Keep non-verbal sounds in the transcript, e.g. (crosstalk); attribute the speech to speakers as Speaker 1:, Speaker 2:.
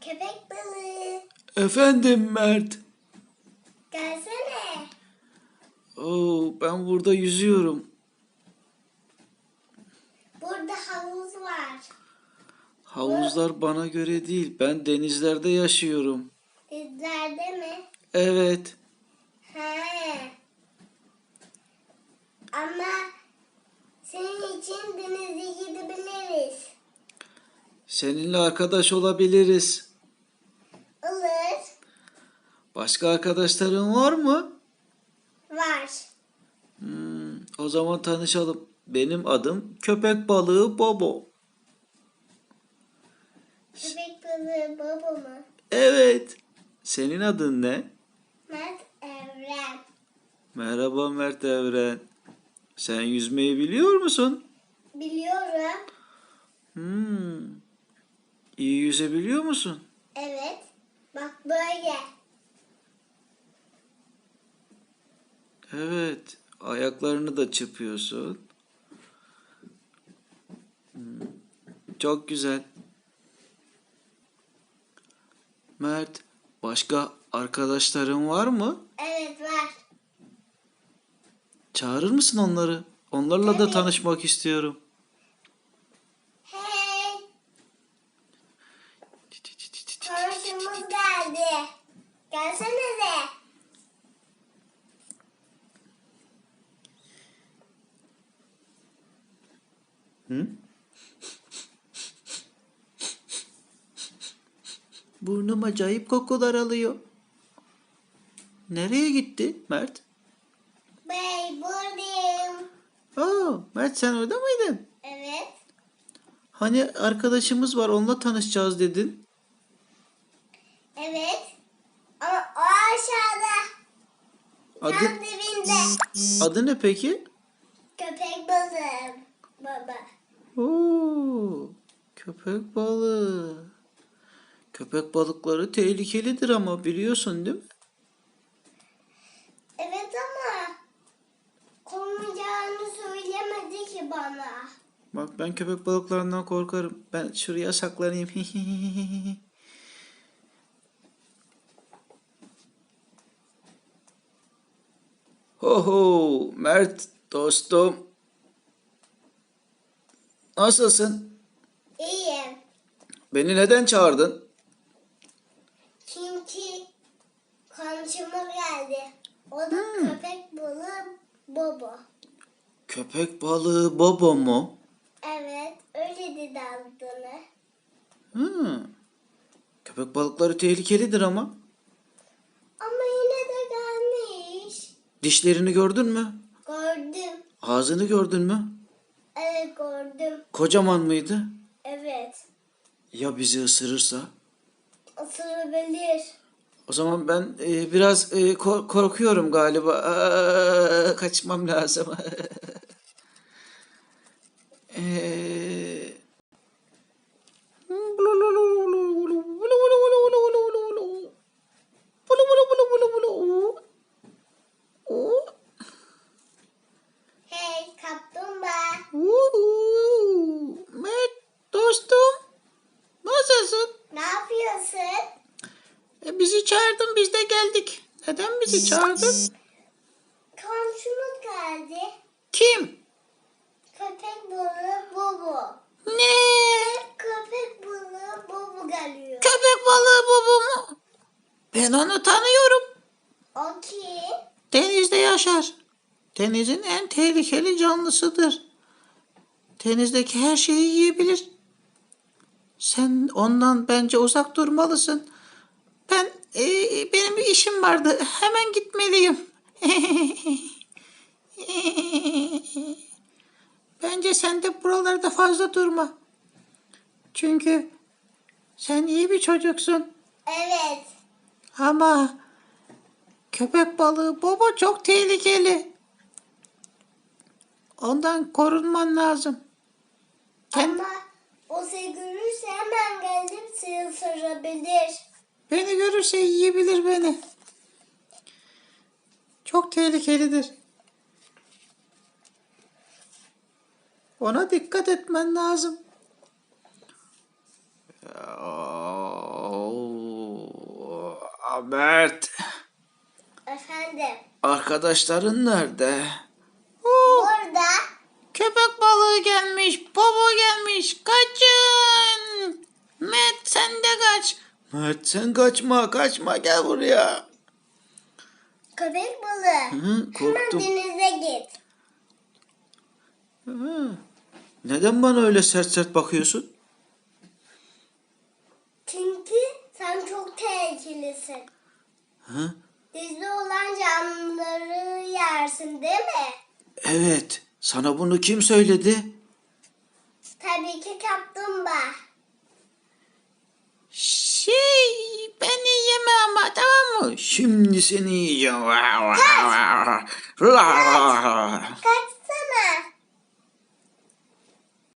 Speaker 1: Köpek balığı.
Speaker 2: Efendim Mert.
Speaker 1: Gelsene.
Speaker 2: Oo, ben burada yüzüyorum.
Speaker 1: Burada havuz var.
Speaker 2: Havuzlar bana göre değil. Ben denizlerde yaşıyorum.
Speaker 1: Dizlerde mi?
Speaker 2: Evet.
Speaker 1: He. Ama senin için denize gidebiliriz.
Speaker 2: Seninle arkadaş olabiliriz. Başka arkadaşların var mı?
Speaker 1: Var.
Speaker 2: Hmm, o zaman tanışalım. Benim adım köpek balığı Bobo.
Speaker 1: Köpek balığı baba mı?
Speaker 2: Evet. Senin adın ne?
Speaker 1: Mert Evren.
Speaker 2: Merhaba Mert Evren. Sen yüzmeyi biliyor musun?
Speaker 1: Biliyorum.
Speaker 2: Hmm. İyi yüzebiliyor musun?
Speaker 1: Evet. Bak böyle.
Speaker 2: Evet. Ayaklarını da çırpıyorsun. Hmm, Çok güzel. Mert, başka arkadaşların var mı?
Speaker 1: Evet var.
Speaker 2: Çağırır mısın onları? Onlarla da
Speaker 1: Evet.
Speaker 2: tanışmak istiyorum.
Speaker 1: Hey. Komşumuz geldi. Gelsenize.
Speaker 2: Hı? Burnum acayip kokular alıyor. Nereye gitti Mert?
Speaker 1: Bey buradayım.
Speaker 2: Aa, Mert sen orada mıydın?
Speaker 1: Evet.
Speaker 2: Hani arkadaşımız var onunla tanışacağız dedin.
Speaker 1: Evet. Ama o aşağıda.
Speaker 2: Adı,
Speaker 1: Tam dibinde.
Speaker 2: adı ne peki?
Speaker 1: Köpek balığı. Baba.
Speaker 2: Oo, köpek balığı. Köpek balıkları tehlikelidir ama biliyorsun değil mi?
Speaker 1: Evet ama konmayacağını söylemedi ki bana.
Speaker 2: Bak ben köpek balıklarından korkarım. Ben şuraya saklanayım. (laughs) Ho ho Mert dostum. Nasılsın?
Speaker 1: İyiyim.
Speaker 2: Beni neden çağırdın?
Speaker 1: Çünkü komşumuz geldi. O da
Speaker 2: Hmm.
Speaker 1: köpek balığı Bobo.
Speaker 2: Köpek balığı Bobo mu?
Speaker 1: Evet, öyle dedi adını.
Speaker 2: Hmm. Köpek balıkları tehlikelidir ama.
Speaker 1: Ama yine de gelmiş.
Speaker 2: Dişlerini gördün mü?
Speaker 1: Gördüm.
Speaker 2: Ağzını gördün mü?
Speaker 1: Evet gördüm.
Speaker 2: Kocaman mıydı?
Speaker 1: Evet.
Speaker 2: Ya bizi ısırırsa?
Speaker 1: Isırabilir.
Speaker 2: O zaman ben e, biraz e, ko- korkuyorum galiba. Aa, (laughs) kaçmam lazım. (laughs) Eee,
Speaker 1: Hey kaplumbağa.
Speaker 2: Uuu, Mert dostum nasılsın?
Speaker 1: Ne yapıyorsun?
Speaker 2: E, bizi çağırdın biz de geldik. Neden bizi çağırdın?
Speaker 1: Komşumuz geldi.
Speaker 2: Kim?
Speaker 1: Köpek balığı Bobo.
Speaker 2: Ne?
Speaker 1: Köpek balığı Bobo geliyor.
Speaker 2: Köpek balığı baba mı? Ben onu tanıyorum.
Speaker 1: O kim?
Speaker 2: Denizde yaşar. Denizin en tehlikeli canlısıdır. Denizdeki her şeyi yiyebilir. Sen ondan bence uzak durmalısın. Ben e, benim bir işim vardı. Hemen gitmeliyim. (laughs) bence sen de buralarda fazla durma. Çünkü sen iyi bir çocuksun.
Speaker 1: Evet.
Speaker 2: Ama köpek balığı baba çok tehlikeli. Ondan korunman lazım. Kend-
Speaker 1: Ama o seni görürse hemen gelip seni ısırabilir.
Speaker 2: Beni görürse yiyebilir beni. Çok tehlikelidir. Ona dikkat etmen lazım. Aa, Mert,
Speaker 1: Efendim.
Speaker 2: arkadaşların nerede?
Speaker 1: Burada.
Speaker 2: Köpek balığı gelmiş, Popo gelmiş. Kaçın! Mert sen de kaç. Mert sen kaçma, kaçma gel buraya.
Speaker 1: Köpek balığı.
Speaker 2: Hı,
Speaker 1: Hemen
Speaker 2: korktum.
Speaker 1: denize git.
Speaker 2: Hı. Neden bana öyle sert sert bakıyorsun?
Speaker 1: Çünkü sen çok tehlikelisin.
Speaker 2: Hı?
Speaker 1: Denizde olan canlıları yersin değil mi?
Speaker 2: Evet, sana bunu kim söyledi?
Speaker 1: Tabii ki kaplumbağa.
Speaker 2: Şey, beni yeme ama tamam mı? Şimdi seni yiyeceğim.
Speaker 1: Kaç (laughs)